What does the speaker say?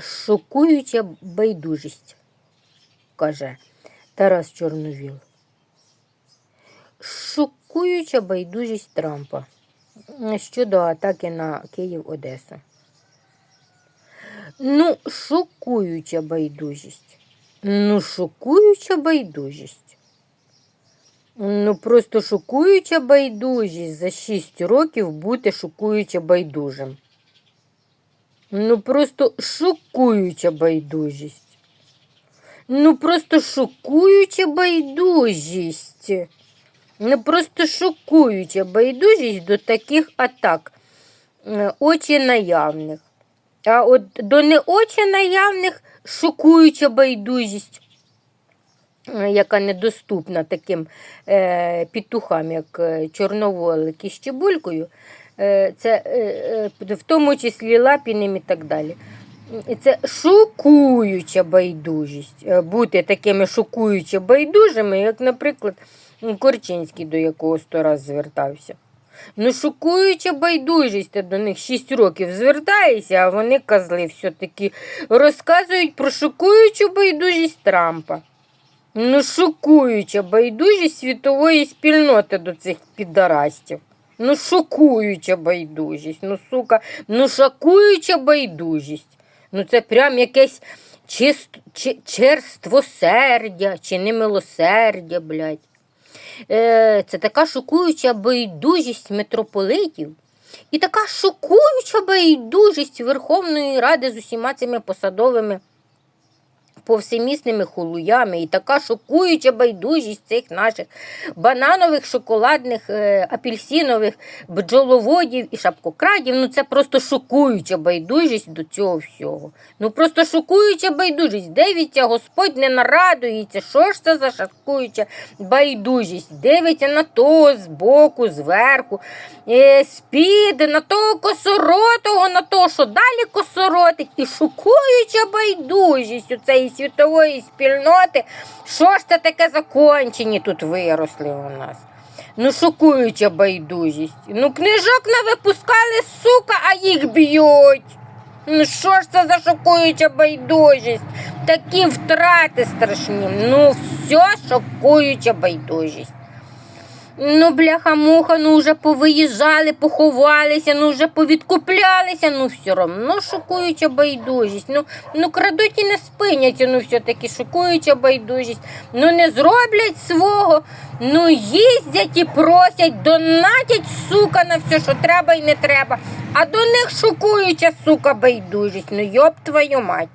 Шокуюча байдужість, каже Тарас Чорновіл. Шокуюча байдужість Трампа щодо атаки на Київ-Одесу. Ну, шокуюча байдужість. Ну, шокуюча байдужість. Ну, просто шокуюча байдужість за 6 років бути шокуюча байдужим. Ну, просто шокуюча байдужість. Ну, просто шокуюча байдужість. Ну, просто шокуюча байдужість до таких атак. Е, Очі наявних. А от до не очі наявних шокуюча байдужість, е, яка недоступна таким е, петухам, як е, Чорноволик із Чебулькою, е, це е, е, в тому числі Лапіним і так далі. Це шокуюча байдужість. Е, Бути такими шокуюче байдужими, як, наприклад, Корчинський, до якого сто раз звертався. Ну, шокуюча байдужість, ти до них 6 років звертаєшся, а вони козли все-таки розказують про шокуючу байдужість Трампа. Ну, шокуюча байдужість світової спільноти до цих підарастів. Ну, шокуюча байдужість. Ну, сука, ну шокуюча байдужість. Ну, це прям якесь чист, чи, черствосердя чи немилосердя, блядь. Е, це така шокуюча байдужість митрополитів і така шокуюча байдужість Верховної Ради з усіма цими посадовими повсемісними холуями, і така шокуюча байдужість цих наших бананових, шоколадних, е, апельсинових бджоловодів і шапкокрадів. Ну це просто шокуюча байдужість до цього всього. Ну просто шокуюча байдужість. Дивиться, Господь не нарадується. Що ж це за шокуюча байдужість? Дивиться на того збоку, зверху, е, спіде, на того косоротого, на того, що далі косоротить, і шокуюча байдужість у цієї світової спільноти. Що ж це таке закончені тут виросли у нас? Ну, шокуюча байдужість. Ну, книжок не випускали, сука, а їх б'ють. Ну, що ж це за шокуюча байдужість? Такі втрати страшні. Ну, все шокуюча байдужість. Ну, бляха-муха, ну вже повиїжджали, поховалися, ну вже повідкуплялися, ну все одно шокуюча байдужість. Ну, ну крадуть і не спиняться, ну все-таки шокуюча байдужість. Ну не зроблять свого, ну їздять і просять, донатять, сука, на все, що треба і не треба. А до них шокуюча, сука, байдужість. Ну йоб твою мать.